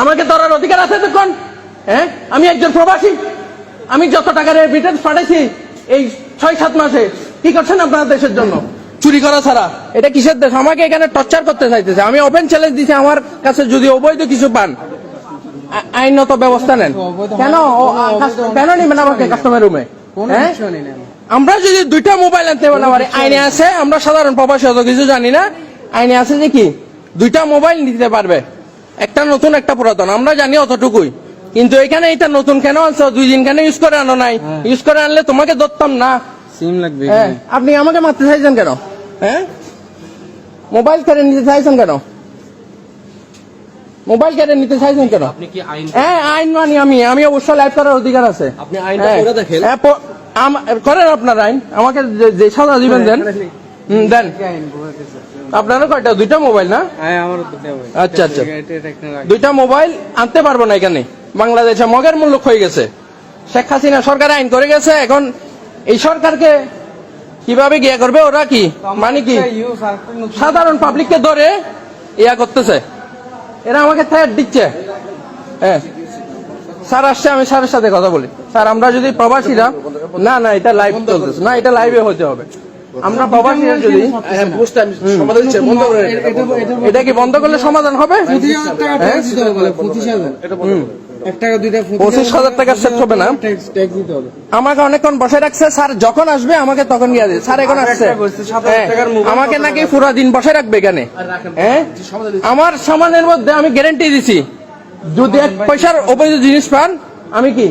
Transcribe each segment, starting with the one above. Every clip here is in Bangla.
আমাকে ধরার অধিকার আছে তখন হ্যাঁ? আমি একজন প্রবাসী। আমি যত টাকার রিটার্ন পাঠাইছি এই ছয় সাত মাসে কি করছেন আপনার দেশের জন্য? চুরি করা ছাড়া। এটা কিসের দেশ? আমাকে এখানে টর্চার করতে চাইতেছে। আমি ওপেন চ্যালেঞ্জ দিছি আমার কাছে যদি অবৈধ কিছু পান। আইনত ব্যবস্থা নেন। কেন? ও- কেন নিবেন আমাকে কাস্টমার রুমে হ্যাঁ? আমরা যদি দুইটা মোবাইল আনতে পারি আইনে আছে আমরা সাধারণ প্রবাসী অত কিছু জানি না। আইনে আছে যে কি? দুইটা মোবাইল নিতে পারবে। একটা নতুন একটা পুরাতন আমরা জানি অতটুকুই। কিন্তু এখানে এটা নতুন কেন আনছো? দুই দিন কেন ইউজ করে আনো নাই? ইউজ করে আনলে তোমাকে ধরতাম না। সিম লাগবে হ্যাঁ। আপনি আমাকে মারতে চাইছেন কেন? হ্যাঁ? মোবাইল কেড়ে নিতে চাইছেন কেন? মোবাইল কেড়ে নিতে চাইছেন কেন? আপনি কি আইন হ্যাঁ আইন মানি আমি। আমি অবশ্যই লাইভ করার অধিকার আছে। আপনি আইনটা হ্যাঁ। পড়ে দেখেন। হ্যাঁ, করেন আপনার আইন। আমাকে যে- সাজা দিবেন দেন। দেন। আপনারও কয়টা? দুইটা মোবাইল না? হ্যাঁ আমারও আচ্ছা, আচ্ছা। দুইটা মোবাইল আনতে পারব না এখানে। বাংলাদেশে মগের মূল্য হয়ে গেছে। শেখ হাসিনা সরকার আইন করে গেছে এখন এই সরকারকে কীভাবে গিয়া করবে? ওরা কি? মানে কি? সাধারণ পাবলিককে ধরে ইয়া করতেছে। এরা আমাকে থ্রেট দিচ্ছে। হ্যাঁ। স্যার আসছে আমি স্যারের সাথে কথা বলি। স্যার আমরা যদি প্রবাসীরা না না এটা লাইভ চলতেছে। না এটা লাইভে হতে হবে। আমরা প্রবাসীরা যদি হ্যাঁ সমাধান বন্ধ করে এটা- কি বন্ধ করলে সমাধান হবে? পঁচিশ হাজার টাকা হ্যাঁ? হবে সেট না? আমাকে অনেকক্ষণ বসে রাখছে স্যার যখন আসবে আমাকে তখন গিয়ে দিবে। স্যার এখন আসছে। হ্যাঁ, আমাকে নাকি? পুরো দিন বসে রাখবে এখানে। হ্যাঁ? আমার সামানের মধ্যে আমি গ্যারেন্টি দিছি। যদি এক পয়সার অবৈধ জিনিস পান আমি কি?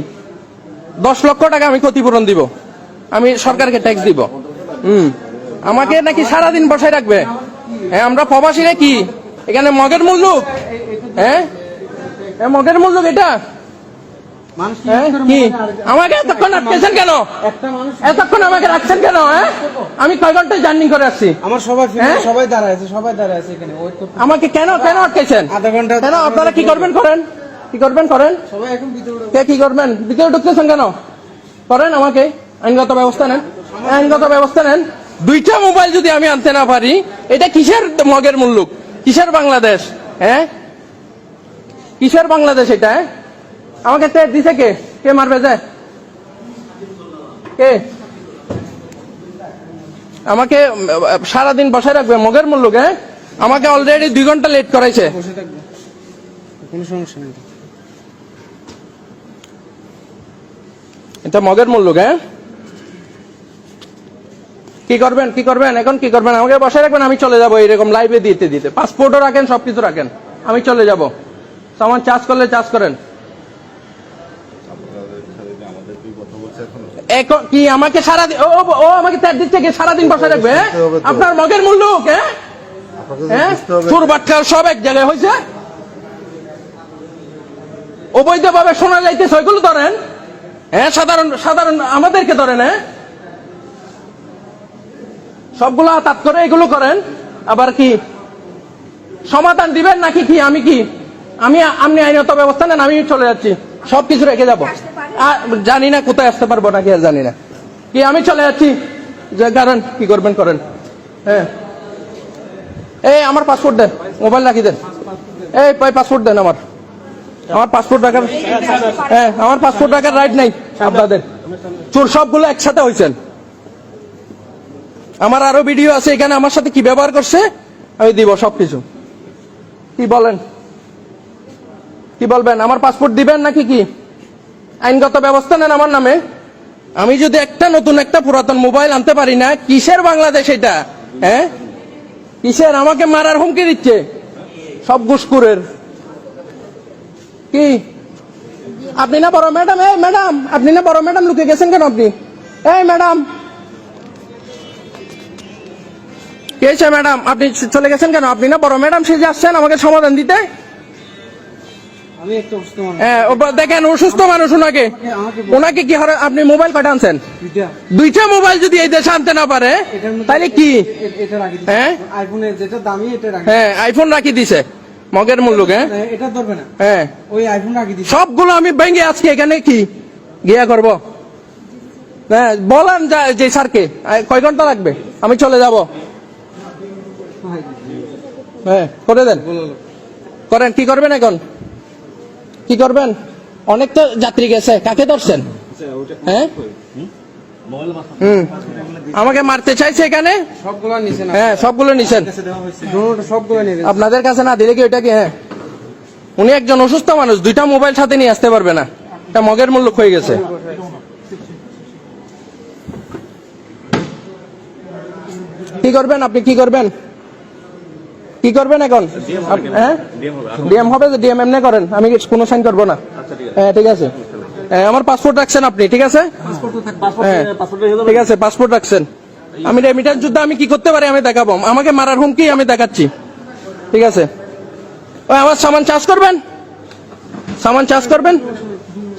দশ লক্ষ টাকা আমি ক্ষতিপূরণ দিব। আমি সরকারকে ট্যাক্স দিব। হুম। আমাকে নাকি সারাদিন বসায় রাখবে। হ্যাঁ আমরা প্রবাসীরা কি? এখানে মগের মূল্য হ্যাঁ? এ মগের মূল্য এটা? হ্যাঁ? হয় আমাকে এতক্ষণ আটকেছেন কেন? এতক্ষণ আমাকে রাখছেন কেন হ্যাঁ? আমি কয় ঘন্টায় জার্নি করে আসছি? আমার সবাই হ্যাঁ? সবাই দাঁড়ায় আছে সবাই দাঁড়ায় আছে এখানে। আমাকে কেন কেন আটকেছেন? আধা ঘণ্টা কেন আপনারা কি করবেন করেন? কি করবেন করেন? সবাই এখন ভিতরে কে কি করবেন? ভিতরে ঢুকতেছেন কেন? করেন আমাকে। আইনগত ব্যবস্থা নেন। আইনগত ব্যবস্থা নেন। দুইটা মোবাইল যদি আমি আনতে না পারি এটা কিসের মগের মুল্লুক? কিসের বাংলাদেশ? হ্যাঁ কিসের বাংলাদেশ এটা? আমাকে দিছে কে? কে মারবে যায় কে? আমাকে সারাদিন বসায় রাখবে মগের মুল্লুক হ্যাঁ আমাকে অলরেডি দুই ঘণ্টা লেট করাইছে। কোনো সমস্যা নেই। এটা মগের মূল্য হ্যাঁ কি করবেন কি করবেন? এখন কি করবেন? আমাকে বসায় রাখবেন আমি চলে যাব এরকম লাইভে দিতে দিতে। পাসপোর্টও রাখেন সবকিছু রাখেন। আমি চলে যাব। সামান চার্জ করলে চার্জ করেন। এখন কি আমাকে সারাদিন ও আমাকে ত্যাগ দিচ্ছে কি? সারাদিন বসায় রাখবে হ্যাঁ? আপনার মগের মূল্য হ্যাঁ? হ্যাঁ? চোর সব এক জায়গায় হয়েছে। অবৈধভাবে শোনা যাইতেছে ওইগুলো ধরেন। হ্যাঁ? সাধারণ সাধারণ আমাদেরকে ধরেন হ্যাঁ? সবগুলো তাৎ করে এগুলো করেন। আবার কি সমাধান দিবেন নাকি কি? আমি কি? আমি আপনি আইনত ব্যবস্থা নেন আমি চলে যাচ্ছি। সবকিছু রেখে যাব। আর জানি না কোথায় আসতে পারব নাকি আর জানি না। কি আমি চলে যাচ্ছি? যে কারণ কি করবেন করেন। হ্যাঁ। এই আমার পাসপোর্ট দেন মোবাইল রাখি দেন? এই পাসপোর্ট দেন আমার। আমার পাসপোর্ট রাখার হ্যাঁ আমার পাসপোর্ট রাখার রাইট নাই আপনাদের। চোর সবগুলো একসাথে হয়েছেন আমার আরও ভিডিও আছে, এখানে আমার সাথে কি ব্যবহার করছে? আমি দিব সবকিছু। কি বলেন? কি বলবেন? আমার পাসপোর্ট দিবেন নাকি কি? আইনগত ব্যবস্থা নেন আমার নামে। আমি যদি একটা নতুন, একটা পুরাতন মোবাইল আনতে পারি না, কিসের বাংলাদেশ এটা? হ্যাঁ? কিসের? আমাকে মারার হুমকি দিচ্ছে। সব ঘুষকুরের কি? আপনি না বড় ম্যাডাম এই ম্যাডাম আপনি না বড় ম্যাডাম লুকে গেছেন কেন আপনি? এই ম্যাডাম হয়েছে ম্যাডাম আপনি চলে গেছেন কেন? আপনি না বড় ম্যাডাম সেজে আসছেন আমাকে সমাধান দিতে? দেখেন অসুস্থ মানুষ ওনাকে। ওনাকে কি আপনি মোবাইল আনছেন দুইটা। মোবাইল যদি এই দেশে আনতে না পারে তাহলে কি? হ্যাঁ? রাখি হ্যাঁ আইফোন রাখি দিছে। মগের মূল্য হ্যাঁ? হ্যাঁ, এটা ধরবে না। হ্যাঁ। ওই আইফোন রাখি দিচ্ছি সবগুলো আমি ভেঙে আজকে এখানে কি? গিয়া করব। হ্যাঁ বলেন যে স্যারকে। কয় ঘণ্টা লাগবে? আমি চলে যাব। হ্যাঁ করে দেন। করেন কি করবেন এখন? কি করবেন? অনেক তো যাত্রী গেছে কাকে ধরছেন? হ্যাঁ? হুম। আমাকে মারতে চাইছে এখানে? সবগুলো নিচে হ্যাঁ সবগুলো নিছেন। সবগুলো আপনাদের কাছে না দিলে কি ওইটা কি? হ্যাঁ। উনি একজন অসুস্থ মানুষ দুইটা মোবাইল সাথে নিয়ে আসতে পারবে না। এটা মগের মূল্য হয়ে গেছে। কি করবেন? আপনি কি করবেন? কি করবেন এখন হ্যাঁ ডিএম হবে যে ডিএম এমনি করেন আমি কোনো সাইন করব না হ্যাঁ ঠিক আছে হ্যাঁ, আমার পাসপোর্ট রাখছেন আপনি ঠিক আছে হ্যাঁ ঠিক আছে পাসপোর্ট রাখছেন আমি রেমিটেন্স যুদ্ধ আমি কি করতে পারি আমি দেখাবো আমাকে মারার হুমকি আমি দেখাচ্ছি ঠিক আছে ওই আমার সামান চাষ করবেন সামান চাষ করবেন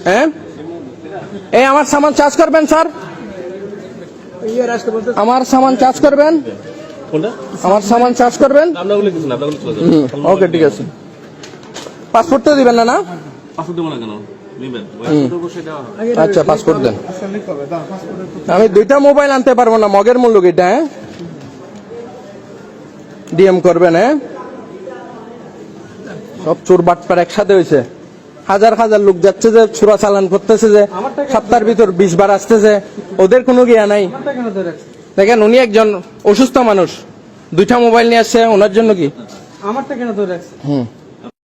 হ্যাঁ এই আমার সামান চাষ করবেন স্যার আমার সামান চাষ করবেন আমার সামান চার্জ করবেন? ওকে ঠিক আছে। পাসপোর্ট তো দিবেন না না? পাসপোর্ট দেবো না কেন? আচ্ছা পাসপোর্ট দেন। আমি দুইটা মোবাইল আনতে পারব না মগের মূল্য এটা হ্যাঁ? ডিএম করবেন হ্যাঁ? সব চোর বাটপার একসাথে হয়েছে হাজার হাজার লোক যাচ্ছে যে চোরা চালান করতেছে যে সপ্তাহের ভিতর বিশ বার আসতেছে ওদের কোনো গিয়া নাই। দেখেন উনি একজন অসুস্থ মানুষ। দুইটা মোবাইল নিয়ে আসছে ওনার জন্য কি? আমারটা কেন ধরে রাখছে? হুম।